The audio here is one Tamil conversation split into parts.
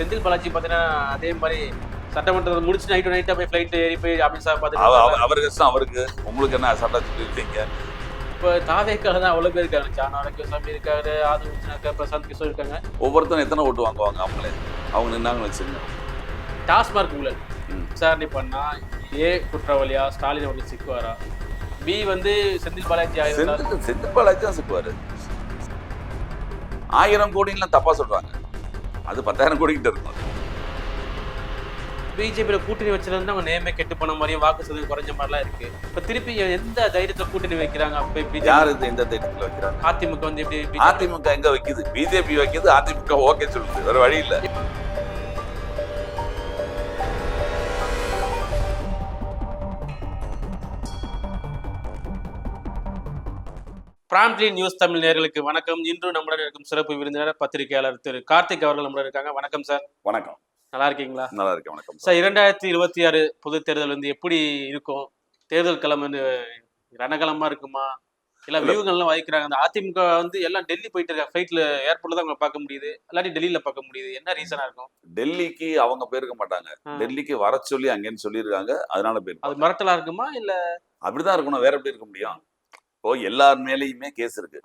செந்தில் பாலாஜி பார்த்தீங்கன்னா அதே மாதிரி சட்டமன்றத்தை முடிச்சு நைட்டு நைட்டாக போய் ஃப்ளைட் ஏறி போய் அமித்ஷா அவ- பார்த்துட்டு அவ- அவர் கஷ்டம் அவருக்கு உங்களுக்கு என்ன சட்டம் சொல்லிருக்கீங்க இப்போ தாவேக்கால தான் அவ்வளோ பேர் இருக்காங்க. ஜான் ஆரோக்கியசாமி இருக்காரு ஆது இருக்காரு பிரசாந்த் கிஷோர் இருக்காங்க. ஒவ்வொருத்தரும் எத்தனை ஓட்டு வாங்குவாங்க அவங்களே? அவங்க நின்னாங்கன்னு வச்சுங்க டாஸ்மார்க் ஊழல். விசாரணை பண்ணா ஏ குற்றவாளியா? ஸ்டாலின் அவர்கள் சிக்குவாரா? பி வந்து செந்தில் பாலாஜி செந்தில் பாலாஜி தான் சிக்குவாரு. ஆயிரம் கோடின்லாம் தப்பா சொல்றாங்க. அது பத்தாயிரம் கோடி கிட்ட இருக்கும். பிஜேபியில் கூட்டணி வச்சிருந்தா அவங்க நேமே கெட்டு போன மாதிரியும் வாக்கு சதவீதம் குறைஞ்ச மாதிரிலாம் இருக்கு. இப்போ திருப்பி எந்த தைரியத்துல கூட்டணி வைக்கிறாங்க அப்போ பிஜேபி? யாரு இது எந்த தேட்டத்தில் வைக்கிறாங்க? அதிமுக வந்து எப்படி அதிமுக எங்க வைக்குது? பிஜேபி வைக்குது அதிமுக ஓகே சொல்லுது. வேற வழி இல்ல. பிராம்ட்லி நியூஸ் தமிழ் நேயர்களுக்கு வணக்கம். இன்று நம்முடன் இருக்கும் சிறப்பு விருந்தினர் பத்திரிகையாளர் திரு கார்த்திக் அவர்கள் நம்மளோட இருக்காங்க. வணக்கம் சார். வணக்கம். நல்லா இருக்கீங்களா? நல்லா இருக்கேன். வணக்கம் சார். இரண்டாயிரத்தி இருபத்தி ஆறு பொது தேர்தல் வந்து எப்படி இருக்கும்? தேர்தல் களம் வந்து ரணகலமா இருக்குமா? இல்ல இல்ல. வியூகள்லாம் வைக்கிறாங்க அந்த அதிமுக வந்து எல்லாம் டெல்லி போயிட்டு இருக்காங்க. ஃபிளைட்ல ஏர்போர்ட்ல தான் உங்களை பார்க்க முடியுது. இல்லாட்டி டெல்லியில பார்க்க முடியுது. என்ன ரீசனா இருக்கும்? டெல்லிக்கு அவங்க போயிருக்க மாட்டாங்க. டெல்லிக்கு வர சொல்லி அங்கேன்னு சொல்லியிருக்காங்க. அதனால அது போயிருக்காங்க மிரட்டலா இருக்குமா? இல்ல அப்படிதான் இருக்கணும். வேற எப்படி இருக்க முடியும்? இப்போ எல்லார் மேலேயுமே கேஸ் இருக்கு.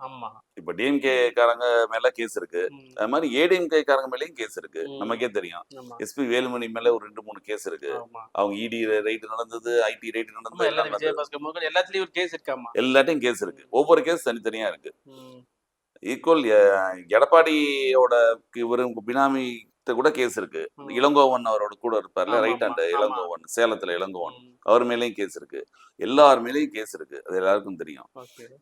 இப்போ டிஎம்கே காரங்க மேல கேஸ் இருக்கு. அது மாதிரி ஏடிஎம்கே காரங்க மேலயும் கேஸ் இருக்கு. நமக்கே தெரியும். எஸ்பி வேலுமணி மேல ஒரு ரெண்டு மூணு கேஸ் இருக்கு. அவங்க இடி ரைட் நடந்தது ஐடி ரைட் நடந்தது எல்லாத்துலயும் கேஸ் இருக்காமா எல்லாத்தையும் கேஸ் இருக்கு. ஒவ்வொரு கேஸ் தனித்தனியா இருக்கு. ஈக்குவல் எடப்பாடியோட இவரு பினாமி கூட கேஸ் இருக்கு. இளங்கோவன் அவரோட கூட இருப்பார்ல ரைட் ஹேண்ட். இளங்கோவன் சேலத்துல இளங்கோவன் அவர் மேலேயும் கேஸ் இருக்கு எல்லார் மேலேயும் கேஸ் இருக்கு அது எல்லாருக்கும் தெரியும்.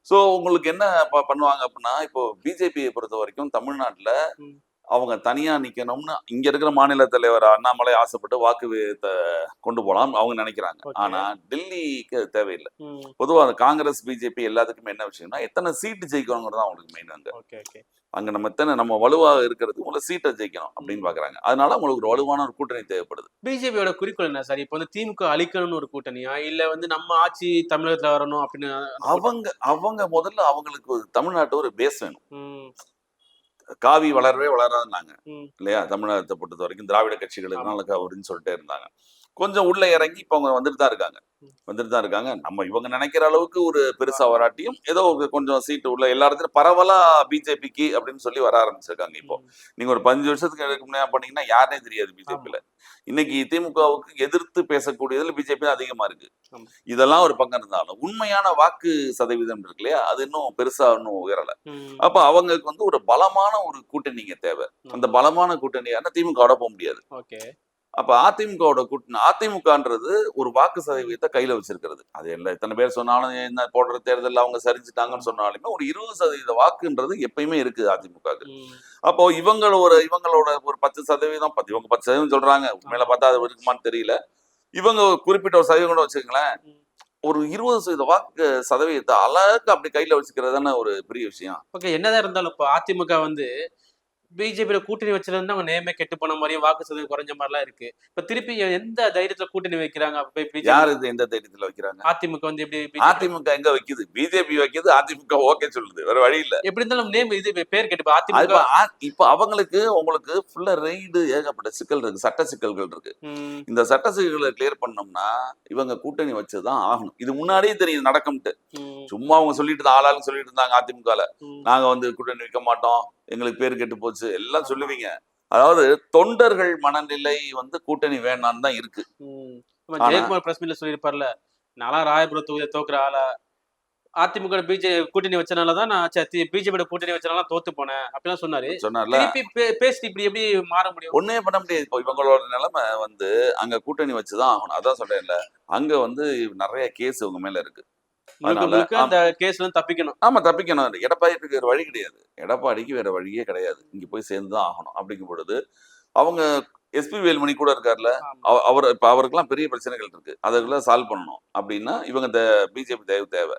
சோ உங்களுக்கு என்ன பண்ணுவாங்க அப்படின்னா இப்போ பிஜேபியை பொறுத்த வரைக்கும் தமிழ்நாட்டுல. அவங்க தனியா நிக்கணும்னு இங்க இருக்கிற மாநில தலைவர் அண்ணாமலை ஆசைப்பட்டு வாக்கு கொண்டு போலாம் அவங்க நினைக்கிறாங்க. Okay. ஆனா டெல்லிக்கு தேவையில்லை. ம், பொதுவா அந்த காங்கிரஸ் பிஜேபி எல்லாத்துக்குமே என்ன விஷயம்னா எத்தனை சீட்டு ஜெயிக்கணுங்கிறது தான் அவங்களுக்கு மெயின் அங்க. அங்க நம்ம எத்தனை நம்ம வலுவா இருக்கிறது உங்களுக்கு சீட்டை ஜெயிக்கணும் அப்படின்னு பாக்குறாங்க. அதனால உங்களுக்கு ஒரு வலுவான ஒரு கூட்டணி தேவைப்படுது. பிஜேபியோட குறிக்கோள் என்ன சார்? இப்போ வந்து திமுக அழிக்கணும்னு ஒரு கூட்டணியா? இல்ல வந்து நம்ம ஆட்சி தமிழகத்துல வரணும் அப்படின்னு அவங்க அவங்க முதல்ல அவங்களுக்கு தமிழ்நாட்டு ஒரு பேஸ் வேணும். காவி வளரவே வளராதுனாங்க. இல்லையா? தமிழகத்தை பொறுத்த வரைக்கும் திராவிட கட்சிகளுக்கு அப்படின்னு சொல்லிட்டே இருந்தாங்க. கொஞ்சம் உள்ள இறங்கி இப்போ அவங்க வந்துட்டு தான் இருக்காங்க. வந்துட்டு தான் இருக்காங்க. நம்ம இவங்க நினைக்கிற அளவுக்கு ஒரு பெருசா வராட்டியும் ஏதோ கொஞ்சம் சீட்டு உள்ள எல்லா இடத்துலயும் பரவலா பிஜேபிக்கு அப்படின்னு சொல்லி வர ஆரம்பிச்சிருக்காங்க இப்போ. நீங்க ஒரு பதினஞ்சு வருஷத்துக்கு எடுக்க முன்னாடி பண்ணீங்கன்னா யாருனே தெரியாது பிஜேபியில இன்னைக்கு திமுகவுக்கு எதிர்த்து பேசக்கூடியதுல பிஜேபி அதிகமா இருக்கு. இதெல்லாம் ஒரு பக்கம் இருந்தாலும் உண்மையான வாக்கு சதவீதம் இருக்கு இல்லையா? அது இன்னும் பெருசா இன்னும் உயரல. அப்ப அவங்களுக்கு வந்து ஒரு பலமான ஒரு கூட்டணிங்க தேவை. அந்த பலமான கூட்டணியான திமுகவோட போக முடியாது. அப்ப அதிமுகவோட கூட்டணி அதிமுகன்றது ஒரு வாக்கு சதவீதத்தை கையில வச்சிருக்கிறது. அது எல்லாம் எத்தனை பேர் சொன்னாலும் என்ன போடுற தேர்தலில் அவங்க சரிஞ்சிட்டாங்கன்னு சொன்னாலுமே ஒரு இருபது சதவீத வாக்குன்றது எப்பயுமே இருக்கு அதிமுகவுக்கு. ம், அப்போ இவங்க ஒரு இவங்களோட ஒரு பத்து சதவீதம் பத்து இவங்க பத்து சதவீதம் சொல்றாங்க. உண்மையில பார்த்தா அது இருக்குமான்னு தெரியல. இவங்க குறிப்பிட்ட ஒரு சதவீதம் கூட வச்சுக்கங்களேன். ஒரு இருபது சதவீத வாக்கு சதவீதத்தை அழகு அப்படி கையில வச்சுக்கிறது தானே ஒரு பெரிய விஷயம். ஓகே என்னதான் இருந்தாலும் இப்போ அதிமுக வந்து பிஜேபியில கூட்டணி வச்சிருந்தா அவங்க நேமே கெட்டு போன மாதிரியும் வாக்கு சதவீதம் குறைஞ்ச மாதிரிலாம் இருக்கு. இப்ப திருப்பி எந்த தைரியத்துல கூட்டணி வைக்கிறாங்க? யார் இது எந்த தைரியத்துல வைக்கிறாங்க? அதிமுக வந்து எப்படி அதிமுக எங்க வைக்குது? பிஜேபி வைக்குது அதிமுக ஓகே சொல்லுது. வேற வழி இல்ல. எப்படி இருந்தாலும் நேம் இது பேர் கெட்டு அதிமுக இப்ப அவங்களுக்கு உங்களுக்கு ஃபுல்லா ரெய்டு ஏகப்பட்ட சிக்கல் இருக்கு சட்ட சிக்கல்கள் இருக்கு. இந்த சட்ட சிக்கல்களை கிளியர் பண்ணோம்னா இவங்க கூட்டணி வச்சுதான் ஆகணும். இது முன்னாடியே தெரியும் நடக்கும்ட்டு. சும்மா அவங்க சொல்லிட்டு இருந்தா ஆளாளுக்கு சொல்லிட்டு இருந்தாங்க அதிமுகல. நாங்க வந்து கூட்டணி வைக்க மாட்டோம். எங்களுக்கு பேர் கெட்டு போச்சு. எல்லாம் சொல்லுவீங்க. அதாவது தொண்டர்கள் மனநிலை வந்து கூட்டணி வேணான்னு தான் இருக்கு. ஜெயக்குமார் பிரஸ் மீட்ல சொல்லியிருப்பார்ல நான்லாம் ராயபுரம் தொகுதியை தோக்குற ஆளா? அதிமுக பிஜே கூட்டணி வச்சனாலதான் நான் பிஜேபியோட கூட்டணி வச்சனால தோத்து போனேன். அப்படிலாம் சொன்னாரு. சொன்னார்ல. பேசிட்டு இப்படி எப்படி மாற முடியும்? ஒண்ணே பண்ண முடியாது. இப்போ இவங்களோட நிலைமை வந்து அங்க கூட்டணி வச்சுதான் ஆகணும். அதான் சொல்றேன்ல. அங்க வந்து நிறைய கேஸ் இவங்க மேல இருக்கு. அந்த கேஸ்ல தப்பிக்கணும். ஆமா தப்பிக்கணும். எடப்பாடிக்கு வேற வழி கிடையாது. எடப்பாடிக்கு வேற வழியே கிடையாது. இங்க போய் சேர்ந்து தான் ஆகணும் அப்படிங்கும் பொழுது அவங்க எஸ்பி வேலுமணி கூட இருக்கார்ல அவர் இப்ப அவருக்கெல்லாம் பெரிய பிரச்சனைகள் இருக்கு. அதுக்குள்ள சால்வ் பண்ணணும். அப்படின்னா இவங்க பிஜேபி தேவை. தேவை.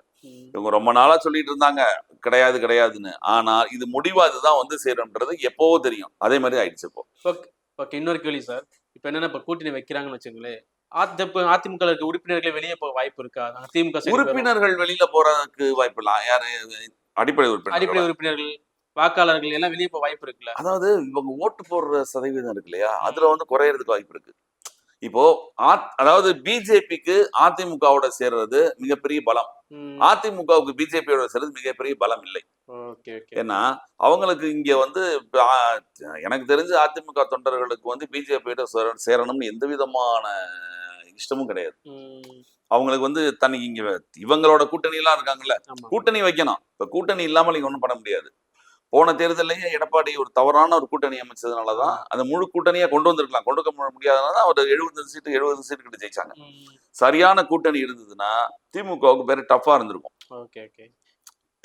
இவங்க ரொம்ப நாளா சொல்லிட்டு இருந்தாங்க. கிடையாது கிடையாதுன்னு. ஆனா இது முடிவா இதுதான் வந்து சேரும்ன்றது எப்பவோ தெரியும். அதே மாதிரி ஆயிடுச்சு இப்போ. ஓகே இன்னொரு கேள்வி சார். இப்போ என்னன்னா இப்போ கூட்டணி வைக்கிறாங்கன்னு வச்சுங்களேன் அதிமுக உறுப்பினர்கள் வெளியே போக வாய்ப்பு இருக்கா? திமுக. உறுப்பினர்கள் வெளியில போறதுக்கு வாய்ப்பு இல்லை. யாரு அடிப்படை அடிப்படை உறுப்பினர் உறுப்பினர்கள் வாக்காளர்கள் எல்லாம் வெளியே போக வாய்ப்பு இருக்குல்ல? அதாவது இவங்க ஓட்டு போடுற சதவீதம் இருக்கு இல்லையா? அதுல வந்து குறையறதுக்கு வாய்ப்பு இருக்கு. இப்போ அதாவது பிஜேபிக்கு அதிமுகவோட சேர்றது மிகப்பெரிய பலம். அதிமுகவுக்கு பிஜேபியோட சேர்றது மிகப்பெரிய பலம் இல்லை. ஏன்னா அவங்களுக்கு இங்க வந்து எனக்கு தெரிஞ்சு அதிமுக தொண்டர்களுக்கு வந்து பிஜேபியோட சேரணும்னு எந்த விதமான இஷ்டமும் கிடையாது. அவங்களுக்கு வந்து தனக்கு இங்க இவங்களோட கூட்டணி எல்லாம் இருக்காங்கல்ல கூட்டணி வைக்கணும். இப்ப கூட்டணி இல்லாமல் நீங்க ஒண்ணும் பண்ண முடியாது. போன தேர்தலையே எடப்பாடி ஒரு தவறான ஒரு கூட்டணி அமைச்சதுனாலதான் அந்த முழு கூட்டணியை கொண்டு வந்திருக்கலாம். கொண்டு வர முடியாதனால அவர் எழுபது சீட்டு எழுபது சீட்டு கிட்ட ஜெயிச்சாங்க. சரியான கூட்டணி இருந்ததுன்னா திமுகவுக்கு பேரு டஃபா இருந்திருக்கும்.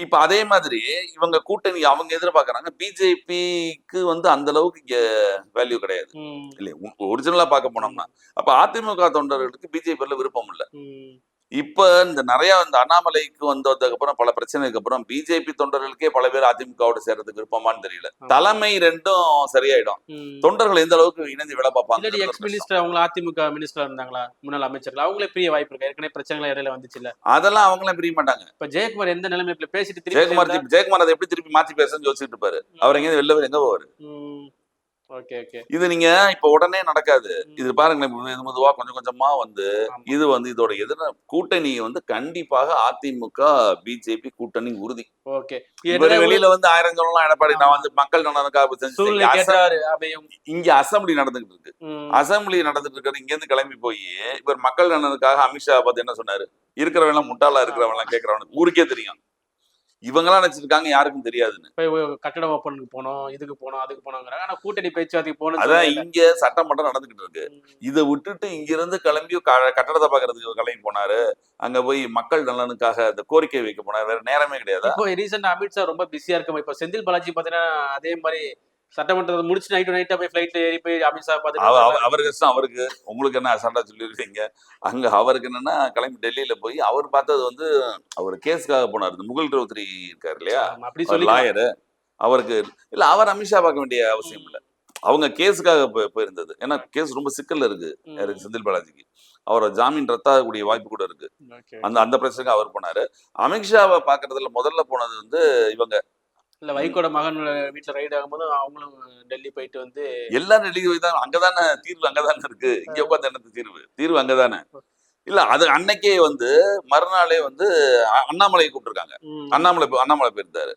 இப்ப அதே மாதிரி இவங்க கூட்டணி அவங்க எதிர்பார்க்கறாங்க பிஜேபிக்கு வந்து அந்த அளவுக்கு இங்க வேல்யூ கிடையாது. இல்லையா ஒரிஜினலா பார்க்க போனோம்னா அப்ப அதிமுக தொண்டர்களுக்கு பிஜேபியில விருப்பம் இல்ல. இப்ப இந்த நிறைய இந்த அண்ணாமலைக்கு வந்ததுக்கு அப்புறம் பல பிரச்சனைக்கு அப்புறம் பிஜேபி தொண்டர்களுக்கே பல பேர் அதிமுகவோட சேர்றதுக்கு விருப்பமான்னு தெரியல. தலைமை ரெண்டும் சரியாயிடும். தொண்டர்கள் எந்த அளவுக்கு இணைந்து வேலை பார்ப்பாங்க எக்ஸ் மினிஸ்டர் அவங்க அதிமுக மினிஸ்டர் இருந்தாங்களா? முன்னாள் அமைச்சர்கள்? அவங்களே பிரிய வாய்ப்பு இருக்கு? ஏற்கனவே பிரச்சனைகள் இடையில வந்துச்சுல்ல அதெல்லாம் அவங்களாம் பிரிய மாட்டாங்க. இப்ப ஜெயக்குமார் எந்த நிலைமையில பேசிட்டு ஜெயக்குமார் ஜெயக்குமார் அதை எப்படி திருப்பி மாத்தி பேசுன்னு யோசிச்சுட்டு இருப்பாரு. அவர் எங்க வெளில எங்க போவாரு? இது நீங்க இப்ப உடனே நடக்காது. இது பாருங்களேன் மெது மெதுவா கொஞ்சம் கொஞ்சமா வந்து. இது வந்து இதோட எதிர கூட்டணி வந்து கண்டிப்பாக அதிமுக பிஜேபி கூட்டணி உறுதி. வெளியில வந்து ஆயிரம் சொல்லலாம் எடப்பாடி நான் வந்து மக்கள் நலனுக்காக இங்க அசம்பிளி நடந்துகிட்டு இருக்கு. அசம்பிளி நடந்துட்டு இருக்காரு இங்க இருந்து கிளம்பி போய் இவர் மக்கள் நலனுக்காக அமித்ஷா பார்த்து என்ன சொன்னாரு? இருக்கிறவன் எல்லாம் முட்டாளா இருக்கிறவன் எல்லாம் கேட்கறவனுக்கு ஊருக்கே தெரியும். இவங்கெல்லாம் நினைச்சிருக்காங்க யாருக்கும் தெரியாதுன்னு. கட்டடம் ஓப்பனுக்கு போனோம் இதுக்கு போனோம் அதுக்கு போனோங்கிறாங்க. ஆனா கூட்டணி பேச்சுவார்த்தைக்கு போனோம் அதான் இங்க சட்டமன்றம் நடந்துகிட்டு இருக்கு. இதை விட்டுட்டு இங்க இருந்து கிளம்பி கட்டடத்தை பாக்குறதுக்கு கிளம்பி போனாரு. அங்க போய் மக்கள் நலனுக்காக அந்த கோரிக்கை வைக்க போனாரு. வேற நேரமே கிடையாது? இப்போ ரீசெண்டா அமித்ஷா ரொம்ப பிஸியா இருக்கும் இப்போ செந்தில் பாலாஜி பாத்தீங்கன்னா அதே மாதிரி சட்டமன்றத்தை முடிச்சு நைட்டு நைட்டா போய் ஃபிளைட்ல ஏறி போய் அமித்ஷா அவ- அவ- பாத்துட்டு அவர் கஷ்டம் அவருக்கு. உங்களுக்கு என்ன அசால்ட்டா சொல்லியிருக்கீங்க அங்க அவருக்கு என்னன்னா கிளம்பி டெல்லியில போய் அவர் பார்த்தது வந்து அவர் கேஸ்க்காக போனார். இந்த முகுல் ரோத்ரி இருக்காரு இல்லையா? அப்படி சொல்லி லாயரு அவருக்கு இல்ல அவர் அமித்ஷா பார்க்க வேண்டிய அவசியம் இல்ல. அவங்க கேஸுக்காக போய்- போயிருந்தது. ஏன்னா கேஸ் ரொம்ப சிக்கல்ல இருக்கு யாருக்கு செந்தில் பாலாஜிக்கு. அவரை ஜாமீன் ரத்தாகக்கூடிய வாய்ப்பு கூட இருக்கு. அந்த அந்த பிரச்சனைக்கு அவர் போனாரு. அமித்ஷாவை பாக்குறதுல முதல்ல போனது வந்து இவங்க. இல்ல வைகோட மகன் வீட்டுல ரைடு ஆகும்போது அவங்களும் டெல்லி போயிட்டு வந்து எல்லாரும் டெல்லி போய் தான் அங்கதானே தீர்வு அங்கதானே இருக்கு. இங்க உட்காந்து என்னது தீர்வு? தீர்வு அங்கதானே. இல்ல அது அன்னைக்கே வந்து மறுநாளே வந்து அண்ணாமலையை கூப்பிட்டுருக்காங்க. அண்ணாமலை அண்ணாமலை போயிருந்தாரு.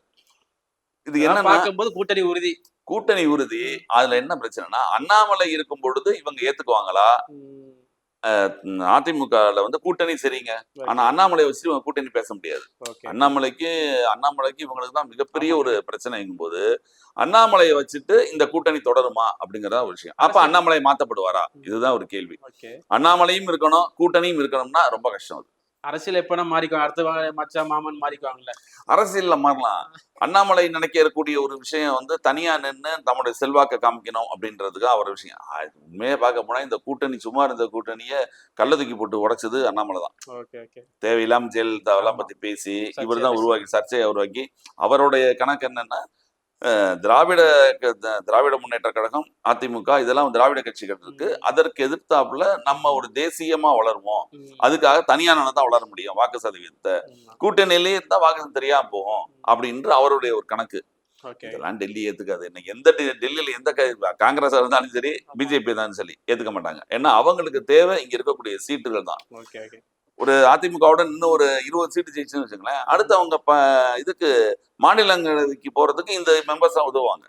இது என்னன்னா பார்க்கும்போது கூட்டணி உறுதி. கூட்டணி உறுதி. அதுல என்ன பிரச்சனைனா அண்ணாமலை இருக்கும் பொழுது இவங்க ஏத்துக்குவாங்களா? அதிமுகல வந்து கூட்டணி சரிங்க. ஆனா அண்ணாமலை வச்சு இவங்க கூட்டணி பேச முடியாது. அண்ணாமலைக்கு அண்ணாமலைக்கு இவங்களுக்கு தான் மிகப்பெரிய ஒரு பிரச்சனைங்கும் போது அண்ணாமலையை வச்சுட்டு இந்த கூட்டணி தொடருமா அப்படிங்கறத ஒரு விஷயம். அப்ப அண்ணாமலை மாத்தப்படுவாரா? இதுதான் ஒரு கேள்வி. அண்ணாமலையும் இருக்கணும் கூட்டணியும் இருக்கணும்னா ரொம்ப கஷ்டம் அது. அரசியல் எப்பனா மாறிக்குவாங்க அடுத்த வாரம் மச்சான் மாமன் மாறிக்குவாங்கல்ல. அரசியல்ல மாறலாம். அண்ணாமலை நினைக்கக்கூடிய ஒரு விஷயம் வந்து தனியா நின்று நம்முடைய செல்வாக்க காமிக்கணும் அப்படின்றதுக்கு அவர் விஷயம். உண்மையா பார்க்க போனா இந்த கூட்டணி சும்மா இருந்த கூட்டணியை கள்ள தூக்கி போட்டு உடைச்சது அண்ணாமலை தான். தேவையில்லாம ஜெயலலிதாவெல்லாம். பத்தி பேசி இவர் தான். உருவாக்கி சர்ச்சையை உருவாக்கி அவருடைய கணக்கு என்னன்னா திராவிட திராவிட முன்னேற்ற கழகம் அதிமுக இதெல்லாம் திராவிட கட்சிகள் இருக்கு. அதற்கு எதிர்த்தாப்புல நம்ம ஒரு தேசியமா வளருவோம். அதுக்காக தனியான தான் வளர முடியும் வாக்கு சதவீதத்தை. கூட்டணியிலேயே இருந்தா வாக்கு தெரியாம போகும் அப்படின்ற அவருடைய ஒரு கணக்கு. இதெல்லாம் டெல்லி ஏத்துக்காது. இன்னைக்கு எந்த டெல்லியில எந்த காங்கிரஸ் இருந்தாலும் சரி பிஜேபி இருந்தாலும் சரி ஏத்துக்க மாட்டாங்க. ஏன்னா அவங்களுக்கு தேவை இங்க இருக்கக்கூடிய சீட்டுகள் தான். ஒரு அதிமுகவுடன் இன்னும் ஒரு இருபது சீட்டு ஜெயிச்சுன்னு வச்சுங்களேன் அடுத்து அவங்க ப இதுக்கு மாநிலங்களுக்கு போறதுக்கு இந்த மெம்பர்ஸ் தான் உதவுவாங்க.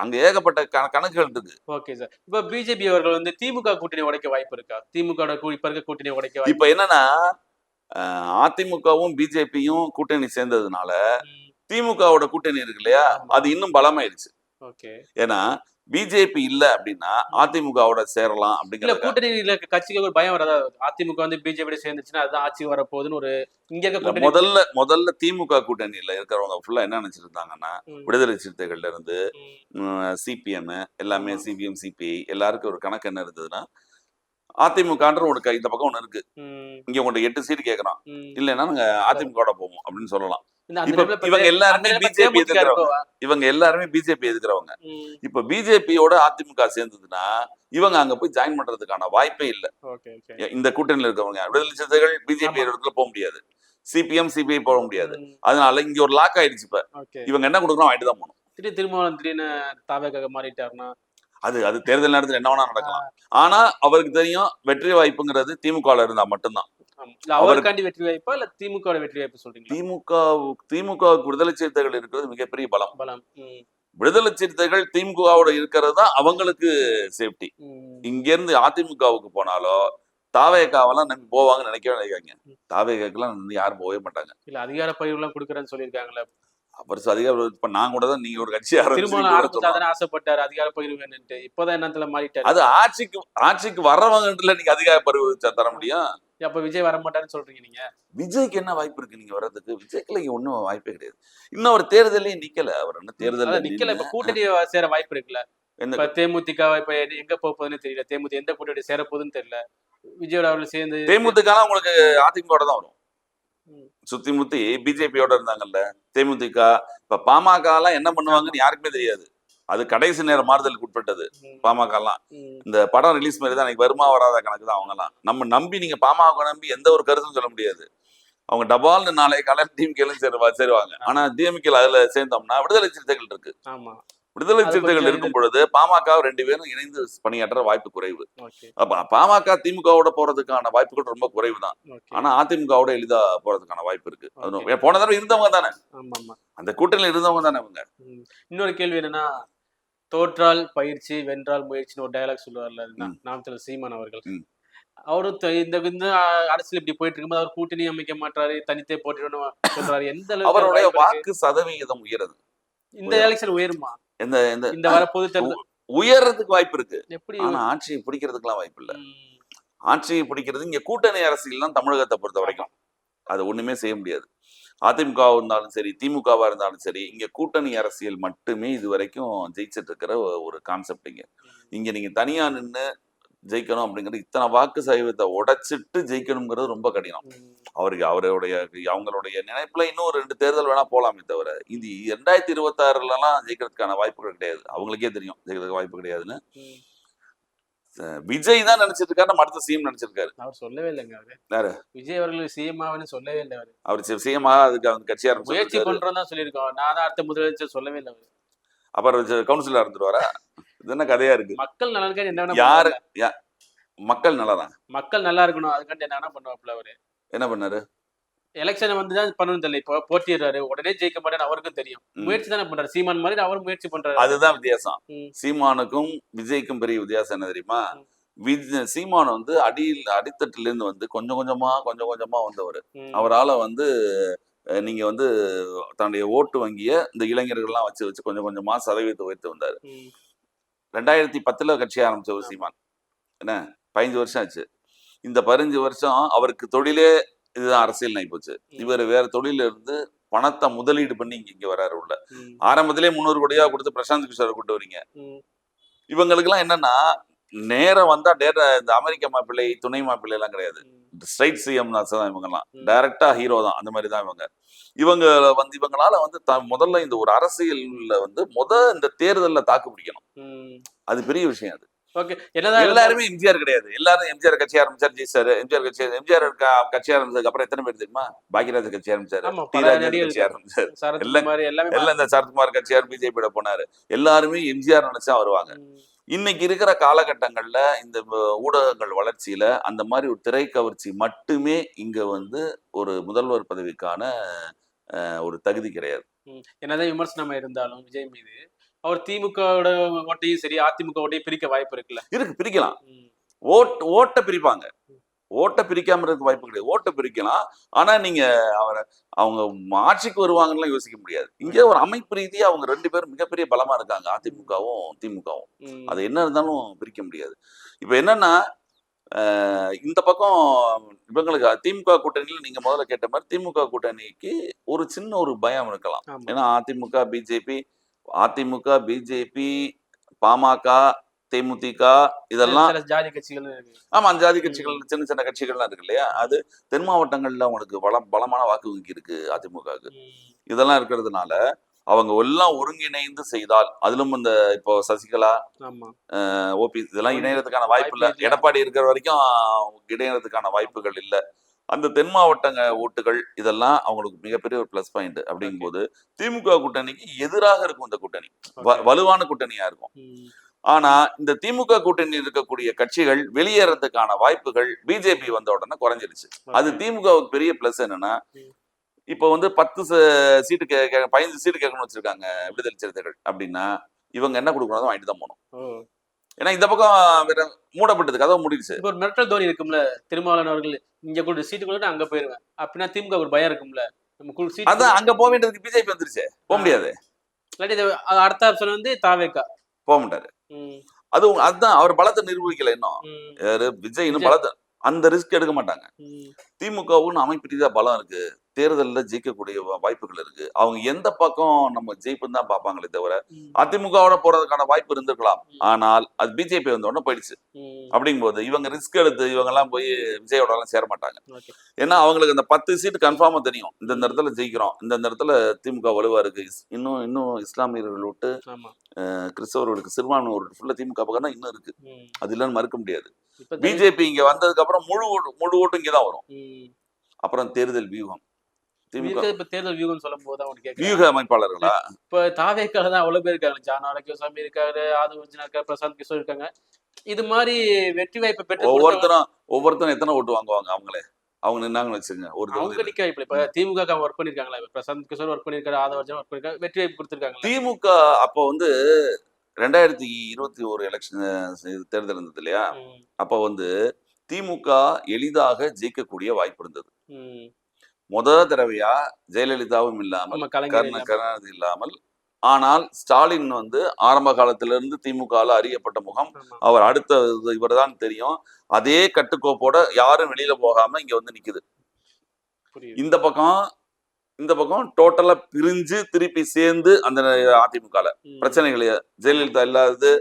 அங்க ஏகப்பட்ட கண- கணக்குகள் இருக்கு. ஓகே சார் இப்போ பிஜேபி அவர்கள் வந்து திமுக கூட்டணி உடைக்க வாய்ப்பு இருக்கா? திமுக இப்ப இருக்க கூட்டணி உடைக்க வாய்ப்பு இப்ப என்னன்னா அதிமுகவும் பிஜேபியும் கூட்டணி சேர்ந்ததுனால திமுகவோட கூட்டணி இருக்கு இல்லையா. அது இன்னும் பலமாயிருச்சு ஓகே ஏன்னா பிஜேபி இல்ல அப்படின்னா அதிமுகவோட சேரலாம் அப்படிங்கிற கூட்டணியில கட்சிக்கு ஒரு பயம் வராதா? அதிமுக வந்து பிஜேபி சேர்ந்துச்சுன்னா அதுதான் ஆட்சி வரப்போகுதுன்னு ஒரு இங்க இருக்க முதல்ல முதல்ல திமுக கூட்டணியில இருக்கிறவங்க ஃபுல்லா என்ன ம், விடுதலை சிறுத்தைகள்ல இருந்து சிபிஎம் எல்லாமே. சிபிஎம் சிபிஐ எல்லாருக்கும் ஒரு கணக்கு என்ன இருந்ததுன்னா அதிமுகன்ற ஒரு க- இந்த பக்கம் ஒண்ணு இருக்கு. இங்க உங்கள்ட்ட எட்டு சீட் கேட்கறோம். இல்லைன்னா நாங்க அதிமுக போவோம் அப்படின்னு சொல்லலாம். இவங்க எல்லாருமே தேமுதிக எதிர்க்கிறவங்க. இவங்க எல்லாருமே பிஜேபி எதுக்குறவங்க இப்ப பிஜேபியோட அதிமுக சேர்ந்ததுன்னா இவங்க அங்க போய் ஜாயின் பண்றதுக்கான வாய்ப்பே இல்ல. இந்த கூட்டணியில இருக்கவங்க. விடுதலை சிறுத்தைகள் பிஜேபி. இடத்துல போக முடியாது. சிபிஎம் சிபிஐ போட முடியாது. அதனால இங்க ஒரு லாக் ஆயிடுச்சு இப்ப. இவங்க என்ன கொடுக்கணும் வாங்கிட்டு தான் போகணும். திடீர் திருமாவளவன் திடீர்னு தாவேக்காக மாறிட்டாருன்னா? அது அது தேர்தல் நேரத்துல என்ன வேணா நடக்கலாம். ஆனா அவருக்கு தெரியும் வெற்றி வாய்ப்புங்கிறது திமுக இருந்தா மட்டும்தான். அவருக்காண்டி வெற்றி வாய்ப்பா இல்ல திமுக வெற்றி வாய்ப்பு சொல்றீங்களா? திமுக திமுக விடுதலை சிறுத்தைகள் இருக்கிறது மிகப்பெரிய பலம். பலம். விடுதலை சிறுத்தைகள் திமுகவோட இருக்கிறது தான் அவங்களுக்கு சேஃப்டி. இங்க இருந்து அதிமுகவுக்கு போனாலோ தாவேக்காவெல்லாம் நம்பி போவாங்கன்னு நினைக்கவே நினைக்காங்க தாவேக்காக்கெல்லாம் நம்பி யாரும் போகவே மாட்டாங்க. இல்ல அதிகார பகிர்வு எல்லாம் கொடுக்குறேன்னு சொல்லியிருக்காங்களே அவர் அதிகம் இப்ப நான் கூட தான் நீங்க ஒரு கட்சி ஆரம்பிச்சு திருமணம் ஆசைப்பட்டாரு. அதிகார பகிர்வு வேணுன்ட்டு இப்பதான் என்னத்துல மாறிட்டாரு. அது ஆட்சிக்கு ஆட்சிக்கு வர்றவங்கல நீங்க அதிகார பருவ தர முடியும். அப்ப விஜய் வர மாட்டாருன்னு சொல்றீங்க நீங்க? விஜய்க்கு என்ன வாய்ப்பு இருக்கு? நீங்க வர்றதுக்கு விஜய்க்குல இங்க ஒண்ணும் வாய்ப்பே கிடையாது. இன்னும் அவர் தேர்தலையும் நிக்கல. அவர் என்ன தேர்தல் நிக்கல. இப்ப கூட்டணி சேர வாய்ப்பு இருக்குல்ல? இப்ப தேமுதிக இப்ப எங்க போக போகுதுன்னு தெரியல. தேமுதிக எந்த கூட்டணி சேர போகுதுன்னு தெரியல. விஜயோட அவர்கள் சேர்ந்து தேமுதிக உங்களுக்கு அதிமுக தான் வரும். சுத்தி முத்தி பிஜேபியோட இருந்தாங்கல்ல. தேமுதிக இப்ப பாமக எல்லாம் என்ன பண்ணுவாங்கன்னு யாருக்குமே தெரியாது. அது கடைசி நேர மாறுதலுக்கு உட்பட்டது ம், பாமக எல்லாம் ம், இந்த படம் ரிலீஸ் மாதிரி தான் எனக்கு வருமா வராத கணக்கு தான் அவங்க எல்லாம் நம்ம நம்பி நீங்க பாமக நம்பி எந்த ஒரு கருத்தும் சொல்ல முடியாது. அவங்க டபால்னு நாளை காலையில் டிஎம்கேலும் சேருவா சேருவாங்க. ஆனா டிஎம்கேல அதுல சேர்ந்தோம்னா விடுதலை சிறுத்தைகள் இருக்கு. விடுதலை சிறுத்தைகள் இருக்கும் பொழுது பாமக ரெண்டு பேரும் இணைந்து பணியாற்ற வாய்ப்பு குறைவு. அப்ப பாமக திமுகவோட போறதுக்கான வாய்ப்புகள் ரொம்ப குறைவு தான். ஆனா அதிமுகவோட எளிதா போறதுக்கான வாய்ப்பு இருக்கு. போன தடவை இருந்தவங்க தானே? அந்த கூட்டணியில் இருந்தவங்க தானே அவங்க ம். இன்னொரு கேள்வி என்னன்னா தோற்றால் பயிற்சி வென்றால் முயற்சின்னு ஒரு டயலாக் சொல்லுவார்ல ம். நாமக்கல் சீமான் அவர்கள். அவரு இந்த இந்த அரசியல் இப்படி போயிட்டு இருக்கும்போது அவர் கூட்டணி அமைக்க மாட்டாரு தனித்தே போட்டிடணும் சொல்றாரு. எந்த அளவுக்கு அவருடைய? வாக்கு சதவிகிதம் உயருது. இந்த எலெக்ஷன் உயருமா? இந்த இந்த இந்த வர பொது தேர்தல் உயர்றதுக்கு வாய்ப்பு இருக்கு. எப்படி ஆனா ஆட்சியை பிடிக்கிறதுக்குலாம் வாய்ப்பு இல்ல. ஆட்சியை பிடிக்கிறது இங்க கூட்டணி அரசியல் தான் தமிழகத்தை பொறுத்த வரைக்கும் அது ஒண்ணுமே செய்ய முடியாது. அதிமுக இருந்தாலும் சரி திமுகவா இருந்தாலும் சரி இங்க கூட்டணி அரசியல் மட்டுமே இது வரைக்கும் ஜெயிச்சிட்டு இருக்கிற ஒரு கான்செப்ட் இங்க. இங்க நீங்க தனியா நின்னு ஜெயிக்கணும் அப்படிங்கிறது இத்தனை வாக்கு சதவீதத்தை உடைச்சிட்டு ஜெயிக்கணுங்கிறது ரொம்ப கடினம். அவருக்கு அவருடைய அவங்களுடைய நினைப்புல இன்னும் ஒரு ரெண்டு தேர்தல் வேணா போலாமே தவிர இது ரெண்டாயிரத்தி இருபத்தி எல்லாம் ஜெயிக்கிறதுக்கான வாய்ப்புகள் கிடையாது. அவங்களுக்கே தெரியும் ஜெயிக்கிறதுக்கு வாய்ப்பு கிடையாதுன்னு. விஜய் தான் நினைச்சிட்டு இருக்காரு நம்ம அடுத்த சிஎம் நினைச்சிருக்காரு. அவர் சொல்லவே இல்லைங்க அவரு? விஜய் அவர்கள் சிஎம் சொல்லவே இல்லை அவரு. அவர் சிஎம் அதுக்கு அவங்க கட்சி முயற்சி பண்றோம் தான் சொல்லியிருக்கோம். நான் தான் அடுத்த முதலமைச்சர் சொல்லவே இல்லை அவரு. அப்புறம் கவுன்சிலர் இருந்துருவாரா இது என்ன கதையா இருக்கு? மக்கள் நலனுக்காக என்ன யாரு? மக்கள் நலதான் மக்கள் நல்லா இருக்கணும் அதுக்காண்டி என்ன வேணா பண்ணுவாப்புல அவரு. என்ன பண்ணாரு? எலெக்ஷன் வந்து தான் பண்ணணும் தெரியல. இப்போ போட்டிடுறாரு உடனே ஜெயிக்க மாட்டேன்னு அவருக்கும் தெரியும். முயற்சி தானே பண்றாரு. சீமான் மாதிரி அவர் முயற்சி பண்றாரு. அதுதான் வித்தியாசம். சீமானுக்கும் விஜய்க்கும் பெரிய வித்தியாசம் என்ன தெரியுமா? சீமான் வந்து அடியில் அடித்தட்டுல இருந்து வந்து கொஞ்சம் கொஞ்சமா கொஞ்சம் கொஞ்சமா வந்தவர். அவரால வந்து நீங்க வந்து தன்னுடைய ஓட்டு வங்கிய இந்த இளைஞர்கள்லாம் வச்சு வச்சு கொஞ்சம் கொஞ்சமா சதவீதத்தை உயர்த்தி வந்தாரு. ரெண்டாயிரத்தி பத்துல கட்சி ஆரம்பிச்சவர் சீமான். என்ன? பதினஞ்சு வருஷம் ஆச்சு. இந்த பதினஞ்சு வருஷம் அவருக்கு தொழிலே இதுதான் அரசியல் ஆகி போச்சு ம். இவர் வேற தொழில இருந்து பணத்தை முதலீடு பண்ணி இங்க இங்க வராரு உள்ள. ஆரம்பத்திலே முந்நூறு கோடியா கொடுத்து பிரசாந்த் கிஷோரை கூட்டு வரீங்க ம். இவங்களுக்கெல்லாம் என்னன்னா நேரம் வந்தா டேர இந்த அமெரிக்க மாப்பிள்ளை துணை மாப்பிள்ளை எல்லாம் கிடையாது. ஸ்ட்ரைட் சிஎம் தான் இவங்கெல்லாம். டைரக்டா ஹீரோ தான் அந்த மாதிரி தான் இவங்க இவங்க வந்து இவங்களால வந்து முதல்ல இந்த ஒரு அரசியல்ல வந்து முத இந்த தேர்தல்ல தாக்கு பிடிக்கணும். அது பெரிய விஷயம் அது ஓகே. என்னதான் எல்லாருமே எம்ஜிஆர் கிடையாது. எல்லாரும் எம்ஜிஆர் கட்சி ஆரம்பிச்சார் ஜெயிச்சாரு எம்ஜிஆர் கட்சி எம்ஜிஆர் கட்சி ஆரம்பிச்சதுக்கு அப்புறம் எத்தனை பேர் தெரியுமா? பாக்யராஜ் கட்சி ஆரம்பிச்சாரு. கட்சி எல்லாம் இந்த சரத்குமார் கட்சியார் பிஜேபியோட போனாரு. எல்லாருமே எம்ஜிஆர் நினைச்சா வருவாங்க. இன்னைக்கு இருக்கிற காலகட்டங்கள்ல இந்த ஊடகங்கள் வளர்ச்சியில அந்த மாதிரி ஒரு திரை கவர்ச்சி மட்டுமே இங்க வந்து ஒரு முதல்வர் பதவிக்கான ஒரு தகுதி கிடையாது. என்னதான் விமர்சனம் இருந்தாலும் விஜய் மீது அவர் திமுகவோட ஓட்டையும் சரி அதிமுக ஓட்டையும் பிரிக்க வாய்ப்பு இருக்குல்ல. இருக்கு பிரிக்கலாம். ஓட் ஓட்டை பிரிப்பாங்க. ஓட்டை பிரிக்காம இருக்க வாய்ப்பு கிடையாது. ஓட்டை பிரிக்கலாம். ஆனா நீங்க அவரை அவங்க ஆட்சிக்கு வருவாங்கன்னு யோசிக்க முடியாது. இங்கே ஒரு அமைப்பு ரீதியா அவங்க ரெண்டு பேரும் மிகப்பெரிய பலமா இருக்காங்க. அதிமுகவும் திமுகவும். அது என்ன இருந்தாலும் பிரிக்க முடியாது. இப்போ என்னன்னா இந்த பக்கம் இவங்களுக்கு திமுக கூட்டணியில் நீங்க முதல்ல கேட்ட மாதிரி திமுக கூட்டணிக்கு ஒரு சின்ன ஒரு பயம் இருக்கலாம். ஏன்னா அதிமுக பிஜேபி அதிமுக பிஜேபி பாமக தேமுதிக இதெல்லாம் ஜாதி கட்சிகள் ஆமா அந்த ஜாதி கட்சிகள் சின்ன சின்ன கட்சிகள்லாம் இருக்கு இல்லையா? அது தென் மாவட்டங்கள்ல உங்களுக்கு பலம் பலமான வாக்கு வங்கி இருக்கு அதிமுகவுக்கு. இதெல்லாம் இருக்கிறதுனால அவங்க எல்லாம் ஒருங்கிணைந்து செய்தால் அதிலும் இந்த இப்போ சசிகலா ஓபி இதெல்லாம் இணையறதுக்கான வாய்ப்பே இல்ல. எடப்பாடி இருக்கிற வரைக்கும் இணையறதுக்கான வாய்ப்புகள் இல்ல. அந்த தென் மாவட்டங்க ஓட்டுகள் இதெல்லாம் அவங்களுக்கு மிகப்பெரிய ஒரு ப்ளஸ் பாயிண்ட் அப்படிங்கும்போது திமுக கூட்டணிக்கு எதிராக இருக்கும் இந்த கூட்டணி. வலுவான கூட்டணியா இருக்கும். ஆனா இந்த திமுக கூட்டணி இருக்கக்கூடிய கட்சிகள் வெளியேறதுக்கான வாய்ப்புகள் பிஜேபி வந்த உடனே குறைஞ்சிருச்சு. அது திமுகவுக்கு பெரிய பிளஸ் என்னன்னா. இப்போ வந்து பத்து சீட்டு பதினஞ்சு சீட்டு கேட்கணும்னு வச்சிருக்காங்க விடுதலை சிறுத்தைகள் அப்படின்னா இவங்க என்ன கொடுக்கணும் வாங்கிட்டு தான் போகணும். ஏன்னா இந்த பக்கம் மூடப்பட்டது கதவு மூடிடுச்சு இப்ப ஒரு மிரட்டல் தோனி இருக்கும்ல திருமாவளவன் அவர்கள் இங்க கூட சீட்டு கொடுத்து அங்க போயிருவேன். அப்படின்னா திமுக ஒரு பயம் இருக்கும்ல நம்ம குழு சீட் அதான் அங்க போக வேண்டியதுக்கு பிஜேபி வந்துருச்சு. போக முடியாது. இல்லாட்டி அடுத்த ஆப்ஷன் வந்து தாவேக்கா. போக மாட்டாரு. அது அதுதான் அவர் பலத்தை நிரூபிக்கல இன்னும். யாரு? விஜய் இன்னும். பலத்தை அந்த ரிஸ்க் எடுக்க மாட்டாங்க. திமுகவும் அமைப்பு ரீதியா பலம் இருக்கு. தேர்தலில் ஜெயிக்கக்கூடிய வாய்ப்புகள் இருக்கு. அவங்க எந்த பக்கம் நம்ம ஜெயிப்புன்னு தான் பார்ப்பாங்களே தவிர அதிமுகவோட போறதுக்கான வாய்ப்பு இருந்திருக்கலாம். ஆனால் அது பிஜேபி வந்த உடனே போயிடுச்சு. ம். அப்படிங்கும்போது இவங்க ரிஸ்க் எடுத்து இவங்க எல்லாம் போய் விஜயோட எல்லாம் சேர மாட்டாங்க. ஏன்னா அவங்களுக்கு இந்த பத்து சீட் கன்ஃபார்மா தெரியும். இந்த இடத்துல ஜெயிக்கிறோம். இந்த இடத்துல திமுக வலுவா இருக்கு. இன்னும் இன்னும் இஸ்லாமியர்கள் விட்டு கிறிஸ்தவர்களுக்கு சிறுபான்மையோர் ஃபுல்லா திமுக பக்கம் தான் இன்னும் இருக்கு. அது இல்லைன்னு மறுக்க முடியாது. பிஜேபி இங்க வந்ததுக்கு அப்புறம் முழு ஓட்டு முழு ஓட்டு இங்க தான் வரும். அப்புறம் தேர்தல் வியூகம். இப்ப தேர்தல் வியூகம் சொல்லும் போது கேட்க வியூக அமைப்பாளர்களா? இப்ப தாவேக்கால தான் அவ்வளவு பேர் இருக்காங்க. ஜான் ஆரோக்கியசாமி இருக்காரு ஆதவர்ஜனா இருக்காரு பிரசாந்த் கிஷோர் இருக்காங்க. இது மாதிரி வெற்றி வாய்ப்பை பெற்று ஒவ்வொருத்தரும் ஒவ்வொருத்தரும் எத்தனை ஓட்டு வாங்குவாங்க அவங்களே? அவங்க நின்னாங்கன்னு வச்சுங்க ஒரு அவங்க. நிக்க இப்ப இப்ப திமுக ஒர்க் பண்ணிருக்காங்களா? பிரசாந்த் கிஷோர் ஒர்க் பண்ணிருக்காரு ஆதவர்ஜன் ஒர்க் பண்ணிருக்காரு வெற்றி வாய்ப்பு கொடுத்திருக்காங்களா? திமுக அப்போ வந்து ரெண்டாயிரத்தி இருபத்தி ஒரு எலெக்ஷன் தேர்தல் இருந்தது இல்லையா? அப்போ வந்து திமுக எளிதாக ஜெயிக்கக்கூடிய வாய்ப்பு இருந்தது. முத தடவையா ஜெயலலிதாவும் இல்லாமல். கருணாநிதி இல்லாமல் ஆனால் ஸ்டாலின் வந்து ஆரம்ப காலத்துல இருந்து திமுகல அறியப்பட்ட முகம். அவர் அடுத்த இவர் தான் தெரியும். அதே கட்டுக்கோப்போட யாரும் வெளியில போகாம இங்க வந்து நிக்குது. இந்த பக்கம் இந்த பக்கம் டோட்டலா பிரிஞ்சு திருப்பி சேர்ந்து அந்த அதிமுகல. பிரச்சனைகள் ஜெயலலிதா இல்லாதது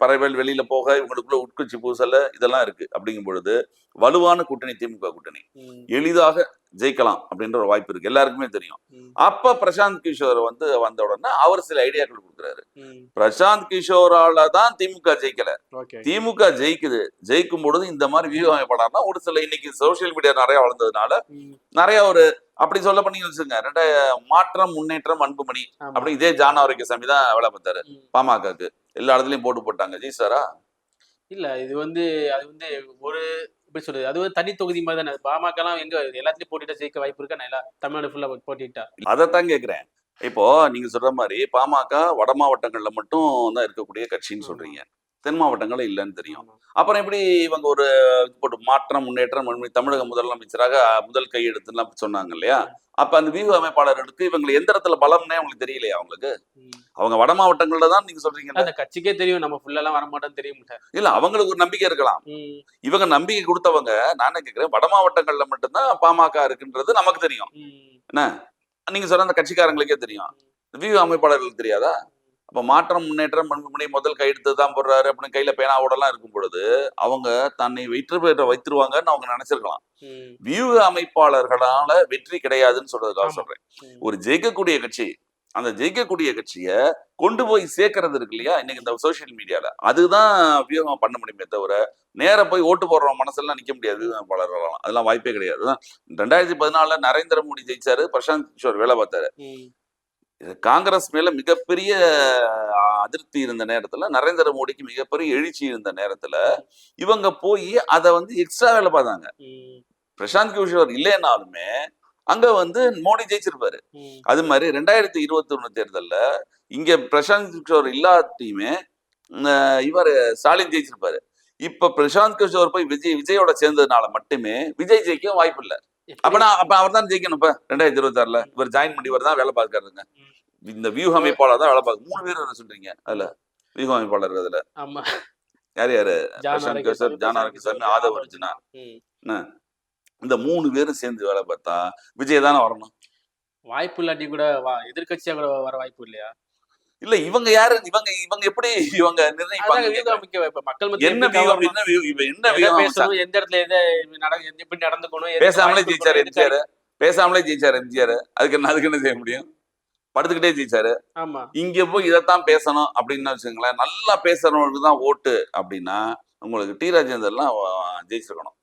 பறவைகள் வெளியில போக இவங்களுக்குள்ள உட்கட்சி பூசல இதெல்லாம் இருக்கு. அப்படிங்கும் பொழுது வலுவான கூட்டணி திமுக கூட்டணி. எளிதாக ஜெயிக்கலாம் அப்படின்ற ஒரு வாய்ப்பு இருக்கு. எல்லாருக்குமே தெரியும். அப்ப பிரசாந்த் கிஷோர் வந்து வந்த உடனே அவர் சில ஐடியாக்கள் கொடுக்குறாரு. பிரசாந்த் கிஷோரால தான் திமுக ஜெயிக்கல. திமுக ஜெயிக்குது. ஜெயிக்கும் பொழுது இந்த மாதிரி வியூ அமைப்பாளர்னா ஒரு சில இன்னைக்கு சோசியல் மீடியா நிறைய வளர்ந்ததுனால நிறைய ஒரு அப்படி சொல்ல பண்ணி வச்சுங்க. ரெண்ட மாற்றம் முன்னேற்றம் அன்புமணி. அப்படி இதே ஜான ஆரோக்கியசாமி தான் வேலை பார்த்தாரு. பாமகக்கு. எல்லா இடத்துலயும் போட்டு போட்டாங்க. ஜி சாரா? இல்ல இது வந்து அது வந்து ஒரு எப்படி சொல்றது? அது வந்து தனி தொகுதி மாதிரி தானே. பாமக எல்லாம் எங்க எல்லாத்துலயும் போட்டிட்டா ஜெயிக்க வாய்ப்பு இருக்கா? நான் எல்லா தமிழ்நாடு ஃபுல்லா போட்டிட்டா அதைத்தான் கேக்குறேன். இப்போ நீங்க சொல்ற மாதிரி பாமக வட மாவட்டங்கள்ல மட்டும் தான் இருக்கக்கூடிய கட்சின்னு சொல்றீங்க. தென் மாவட்டங்கள்ல இல்லைன்னு தெரியும். அப்புறம் எப்படி இவங்க ஒரு போட்டு மாற்றம் முன்னேற்றம் தமிழக முதலமைச்சராக முதல் கையெழுத்துலாம் சொன்னாங்க இல்லையா அப்ப அந்த வியூக அமைப்பாளர்களுக்கு இவங்களை எந்த இடத்துல பலம்னே அவங்களுக்கு தெரியலையா அவங்களுக்கு. அவங்க வட மாவட்டங்கள்ல தான் நீங்க சொல்றீங்கல்ல? அந்த கட்சிக்கே தெரியும் நம்ம ஃபுல்லா எல்லாம் வரமாட்டோம்னு தெரியும் இல்ல அவங்களுக்கு ஒரு நம்பிக்கை இருக்கலாம். இவங்க நம்பிக்கை கொடுத்தவங்க நான் என்ன கேக்குறேன் வட மாவட்டங்கள்ல மட்டும்தான் பாமக இருக்குன்றது நமக்கு தெரியும். நீங்க சொன்ன அந்த கட்சிக்காரங்களுக்கே தெரியும். வியூ அமைப்பாளர்களுக்கு தெரியாதா? அப்ப மாற்றம் முன்னேற்றம் மண்புமணி முதல் கையெழுத்து தான் போடுறாரு அப்படின்னு கையில பேனாவோடலாம் இருக்கும் பொழுது அவங்க தன்னை வெற்றி பெற வைத்துருவாங்கன்னு அவங்க நினைச்சிருக்கலாம். வியூக அமைப்பாளர்களால வெற்றி கிடையாதுன்னு சொல்றதுக்காக. சொல்றேன். ஒரு ஜெயிக்கக்கூடிய கட்சி அந்த ஜெயிக்கக்கூடிய கட்சிய கொண்டு போய் சேர்க்கறது இருக்கு இல்லையா? இன்னைக்கு இந்த சோஷியல் மீடியால. அதுதான் வியூகம் பண்ண முடியுமே தவிர நேரா போய் ஓட்டு போடுறவங்க மனசெல்லாம் நிக்க முடியாது. வேட்பாளர்களாம் அதெல்லாம் வாய்ப்பே கிடையாது. ரெண்டாயிரத்தி பதினாலுல நரேந்திர மோடி ஜெயிச்சாரு பிரசாந்த் கிஷோர் வேலை பார்த்தாரு. இது காங்கிரஸ் மேல மிகப்பெரிய அதிருப்தி இருந்த நேரத்துல நரேந்திர மோடிக்கு மிகப்பெரிய எழுச்சி இருந்த நேரத்துல இவங்க போய் அதை வந்து எக்ஸ்ட்ரா வேலை பார்த்தாங்க பிரசாந்த் கிஷோர் இல்லைன்னாலுமே அங்க வந்து மோடி ஜெயிச்சிருப்பாரு. அது மாதிரி ரெண்டாயிரத்தி இருபத்தி ஒண்ணு தேர்தல்ல இங்க பிரசாந்த் கிஷோர் இல்லாட்டியுமே இவர் ஸ்டாலின் ஜெயிச்சிருப்பாரு. இப்ப பிரசாந்த் கிஷோர் போய் விஜய் விஜயோட சேர்ந்ததுனால மட்டுமே விஜய் ஜெயிக்க வாய்ப்பு இல்ல அப்ப நான் அப்ப அவர் தான் ஜெயிக்கணும் இப்ப. ரெண்டாயிரத்தி இருபத்தி ஆறுல இவர் ஜாயின் பண்ணி இவர் தான் வேலை பார்க்கறதுங்க. இந்த வியூக அமைப்பாளர் தான் வேலை பார்க்க மூணு பேர் சொல்றீங்க அதுல. வியூக அமைப்பாளர் அதுல. யார் யாரு? பிரசாந்த் கிஷோர் ஆரோக்கியசாமி, ஜான் ஆரோக்கியசாமி பிரசாந்த் ஆதவ் அர்ஜுனா. இந்த மூணு பேரும் சேர்ந்து வேலை பார்த்தா விஜய் தானே வரணும்? வாய்ப்பு இல்லாட்டி கூட எதிர்க்கட்சியா கூட வர வாய்ப்பு இல்லையா? இல்ல இவங்க யாரு? இவங்க இவங்க எப்படி இவங்க நிர்ணயிப்பாங்க என்ன வியூ என்ன பேசணும் எந்த இடத்துல எதை எப்படி நடந்துக்கணும் பேசாமலே ஜெயிச்சாரு எம்ஜிஆர். பேசாமலே ஜெயிச்சாரு எம்ஜிஆர். அதுக்கு என்ன அதுக்கு என்ன செய்ய முடியும்? படுத்துக்கிட்டே ஜெயிச்சாரு. ஆமா. இங்க போய் இதைத்தான் பேசணும் அப்படின்னு வச்சுங்களேன் நல்லா பேசுறவங்களுக்கு தான் ஓட்டு அப்படின்னா உங்களுக்கு டி ராஜேந்தர்லாம் ஜெயிச்சிருக்கணும்.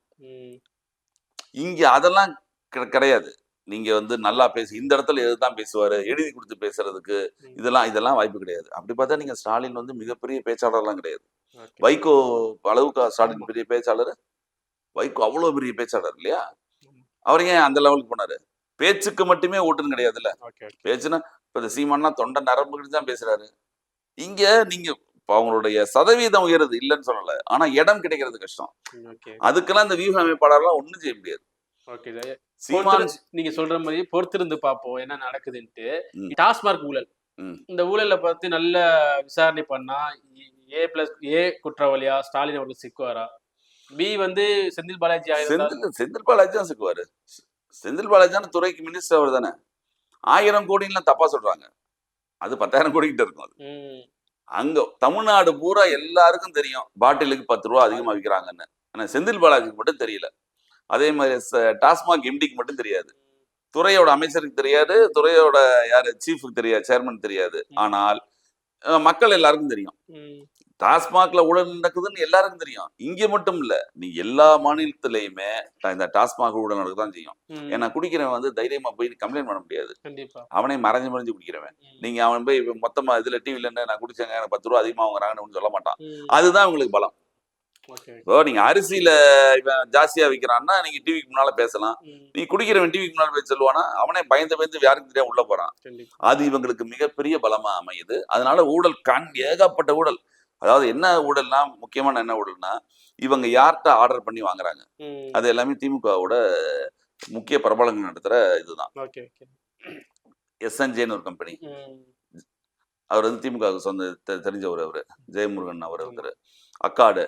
இங்க அதெல்லாம் கிடை- கிடையாது. நீங்க வந்து நல்லா பேசி இந்த இடத்துல எதுதான் பேசுவாரு எழுதி கொடுத்து பேசுறதுக்கு. இதெல்லாம் இதெல்லாம் வாய்ப்பு கிடையாது அப்படி பார்த்தா நீங்க ஸ்டாலின் வந்து மிகப்பெரிய பேச்சாளர்லாம் கிடையாது. வைகோ அளவுக்கு ஸ்டாலின். பெரிய பேச்சாளர் வைகோ அவ்வளவு பெரிய பேச்சாளர் இல்லையா. அவர் ஏன் அந்த லெவலுக்கு போனாரு பேச்சுக்கு மட்டுமே ஓட்டுன்னு கிடையாதுல்ல. பேச்சுன்னா இப்ப இந்த சீமான்னா தொண்டை நரம்புகிட்டு தான் பேசுறாரு இங்க நீங்க அவங்களுடைய சதவீதம் உயருது இல்லைன்னு சொல்லல ஆனா இடம் கிடைக்கிறது கஷ்டம். அதுக்கெல்லாம் இந்த வியூக அமைப்பாளர்லாம் ஒண்ணும் செய்ய முடியாது சீமான் பொறுத்திரு- நீங்க சொல்ற மாதிரி பொறுத்திருந்து பார்ப்போம் என்ன நடக்குதுன்ட்டு. டாஸ்மார்க் ஊழல். இந்த ஊழலை பத்தி நல்ல விசாரணை பண்ணா ஏ பிளஸ் ஏ குற்றவாளியா? ஸ்டாலின் அவர்கள் சிக்குவாரா? பி வந்து செந்தில் பாலாஜி செந்தில் செந்தில் பாலாஜி தான் சிக்குவாரு. செந்தில் பாலாஜியான துறைக்கு மினிஸ்டர் அவர் தானே. ஆயிரம் கோடின்லாம் தப்பா சொல்றாங்க. அது பத்தாயிரம் கோடி கிட்ட இருக்கும் அது. அங்க தமிழ்நாடு பூரா எல்லாருக்கும் தெரியும். பாட்டிலுக்கு பத்து ரூபா அதிகமா விற்கிறாங்கன்னு ஆனா செந்தில் பாலாஜிக்கு மட்டும் தெரியல. அதே மாதிரி டாஸ்மாக் எம்டிக்கு மட்டும் தெரியாது. துறையோட அமைச்சருக்கு தெரியாது துறையோட யாரு சீஃபுக்கு தெரியாது சேர்மன் தெரியாது. ஆனால் மக்கள் எல்லாருக்கும் தெரியும். டாஸ்மாக்ல ஊழல் நடக்குதுன்னு எல்லாருக்கும் தெரியும். இங்க மட்டும் இல்ல நீ எல்லா மாநிலத்திலயுமே இந்த டாஸ்மாக் ஊழல் நடக்கதான் செய்யும். ஏன்னா குடிக்கிறவன் வந்து தைரியமா போய் கம்ப்ளைண்ட் பண்ண முடியாது. அவனே மறைஞ்சு மறைஞ்சு குடிக்கிறவன். நீங்க அவன் போய் மொத்தமா இதுல டிவில என்ன நான் குடிச்சேங்க எனக்கு பத்து ரூபா அதிகமா வாங்குறாங்கன்னு சொல்ல மாட்டான். அதுதான் உங்களுக்கு பலம். இப்போ நீங்க அரிசியில இவன் ஜாஸ்தியா விற்கிறான்னா நீங்க டிவிக்கு முன்னால பேசலாம். நீ குடிக்கிறவன் டிவிக்கு முன்னால பேச சொல்லுவானா அவனே பயந்து பயந்து யாருக்கும் தெரியாம உள்ள போறான். அது இவங்களுக்கு மிகப்பெரிய பலமா அமையுது. அதனால ஊழல் கண் ஏகப்பட்ட ஊழல். அதாவது என்ன ஊழல்னா முக்கியமான என்ன ஊழல்னா இவங்க யார்கிட்ட ஆர்டர் பண்ணி வாங்குறாங்க? அது எல்லாமே திமுகவோட முக்கிய பிரபலங்கள் நடத்துற இதுதான். எஸ்என்ஜேன்னு ஒரு கம்பெனி அவர் வந்து திமுக சொந்த தெரிஞ்சவர் அவரு. ஜெயமுருகன் அவர் ஒருத்தர் அக்காடு.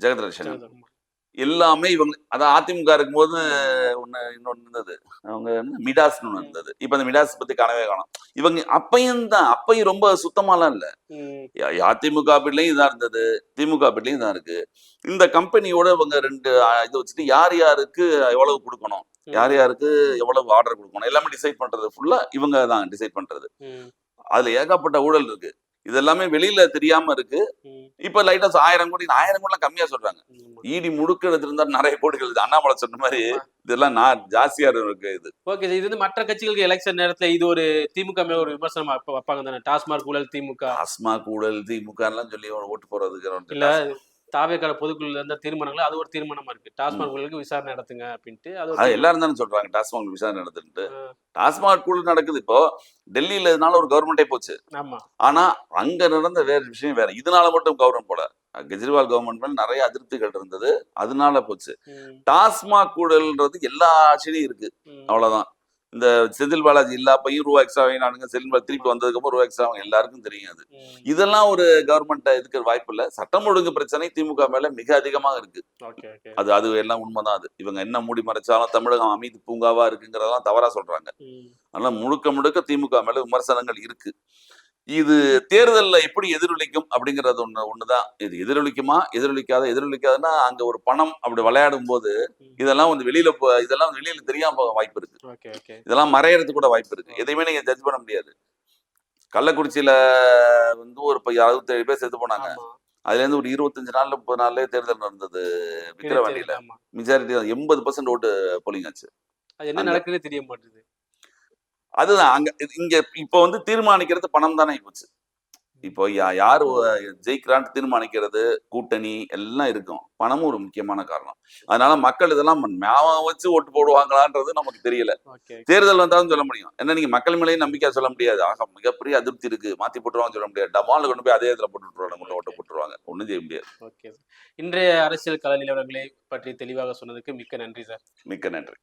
ஜெகதரட்சகன் சரிதான். எல்லாமே இவங்க அதான் அதிமுக இருக்கும்போது ஒண்ணு இன்னொன்னு இருந்தது. அவங்க மிடாஸ்னு ஒண்ணு இருந்தது. இப்ப அந்த மிடாஸ் பத்தி காணவே காணோம். இவங்க அப்பையும் தான் அப்பையும் ரொம்ப சுத்தமாலாம் இல்ல. ம், யா- அதிமுக பீட்லயும் இதான் இருந்தது. திமுக பீட்லயும் இதான் இருக்கு. இந்த கம்பெனியோட இவங்க ரெண்டு இது வச்சுட்டு யார் யாருக்கு எவ்வளவு கொடுக்கணும்? யார் யாருக்கு எவ்வளவு ஆர்டர் கொடுக்கணும்? எல்லாமே டிசைட் பண்றது ஃபுல்லா இவங்க தான் டிசைட் பண்றது. அதுல ஏகப்பட்ட ஊழல் இருக்கு. இது எல்லாமே வெளியில தெரியாம இருக்கு. இப்ப லைட்டா ஆயிரம் கோடி ஆயிரம் கோடி கம்மியா சொல்றாங்க. ஈடி முடுக்க எடுத்திருந்தா நிறைய கோடிகள். அண்ணாமலை சொன்ன மாதிரி இதெல்லாம் நான் ஜாஸ்தியா இருக்கு இது. ஓகே இது வந்து மற்ற கட்சிகளுக்கு எலெக்ஷன் நேரத்துல இது ஒரு திமுக மேல ஒரு விமர்சனம் வைப்பாங்க தானே டாஸ்மார்க் ஊழல் திமுக. டாஸ்மாக் ஊழல் திமுக எல்லாம் சொல்லி ஓட்டு போறதுக்கு இல்ல தாவேக்கால பொதுக்குழுல இருந்த தீர்மானங்கள் அது ஒரு தீர்மானமா இருக்கு. டாஸ்மாக் ஊழலுக்கு விசாரணை நடத்துங்க அப்படின்ட்டு அது. எல்லாரும் தானே சொல்றாங்க டாஸ்மாக் விசாரணை நடந்துட்டு ஆ, டாஸ்மாக் ஊழல் நடக்குது இப்போ. டெல்லியில இதனால ஒரு கவர்மெண்டே போச்சு. ஆமா. ஆனா அங்க நடந்த வேற விஷயம் வேற. இதனால மட்டும் கவர்மெண்ட் போல. கெஜ்ரிவால் கவர்மெண்ட் மேல நிறைய அதிருப்திகள் இருந்தது. அதனால போச்சு. டாஸ்மாக் ஊழல்ன்றது எல்லா ஆட்சியிலையும் இருக்கு. அவ்வளவுதான். இந்த செந்தில் பாலாஜி இல்லா பையன் ரூபா எக்ஸ்ட்ரா வாங்கினானுங்க செந்தில் பாலாஜி திருப்பி வந்ததுக்கு அப்புறம் ரூபா எக்ஸ்ட்ரா வாங்க எல்லாருக்கும் தெரியும் அது. இதெல்லாம் ஒரு கவர்மெண்ட் இருக்கிற வாய்ப்பு இல்ல. சட்டம் ஒழுங்கு பிரச்சனை திமுக மேல மிக அதிகமாக இருக்கு. அது அது எல்லாம் உண்மைதான் அது. இவங்க என்ன மூடி மறைச்சாலும் தமிழகம் அமைதி பூங்காவா இருக்குங்கிறதெல்லாம் தவறா சொல்றாங்க. அதனால முழுக்க முழுக்க திமுக மேல விமர்சனங்கள் இருக்கு. இது தேர்தல்ல எப்படி எதிரொலிக்கும் அப்படிங்கிறது ஒண்ணு ஒண்ணுதான். இது எதிரொலிக்குமா எதிரொலிக்காத எதிரொலிக்காதுன்னா அங்க ஒரு பணம் அப்படி விளையாடும் போது. இதெல்லாம் வந்து வெளியில போ- இதெல்லாம் வெளியில தெரியாம போக வாய்ப்பு இருக்கு. இதெல்லாம் மறையறதுக்கு கூட வாய்ப்பு இருக்கு. எதையுமே நீங்க ஜட்ஜ் பண்ண முடியாது. கள்ளக்குறிச்சியில வந்து ஒரு அறுபத்தேழு பேர் செத்து போனாங்க. ஆமா. அதுல இருந்து ஒரு இருபத்தஞ்சு நாள்ல முப்பது நாள்லயே தேர்தல் நடந்தது. விக்கிரவாண்டியில மெஜாரிட்டி எண்பது பர்சன்ட் ஓட்டு போலிங் ஆச்சு. என்ன நடக்குதுன்னு தெரிய மாட்டேங்குது. அதுதான் அங்க இங்க இப்ப வந்து தீர்மானிக்கிறது பணம் தானே போச்சு. இப்போ யாரு ஜெயிக்கிறான்னு தீர்மானிக்கிறது கூட்டணி எல்லாம் இருக்கும். பணமும் ஒரு முக்கியமான காரணம். அதனால மக்கள் இதெல்லாம் ஞாபகம் வச்சு ஓட்டு போடுவாங்களான்றது நமக்கு தெரியல. தேர்தல் வந்தாலும் சொல்ல முடியும். என்ன நீங்க மக்கள் மேலேயும் நம்பிக்கையா சொல்ல முடியாது. ஆக மிகப்பெரிய அதிருப்தி இருக்கு. மாத்தி போட்டுருவாங்க சொல்ல முடியாது. டமால் கொண்டு போய் அதே இடத்துல போட்டு விட்டுருவாங்க ஓட்ட போட்டுருவாங்க. ஒண்ணும் செய்ய முடியாது. இன்றைய அரசியல் கள நிலவரங்களை பற்றி தெளிவாக சொன்னதுக்கு மிக்க நன்றி சார். மிக்க நன்றி.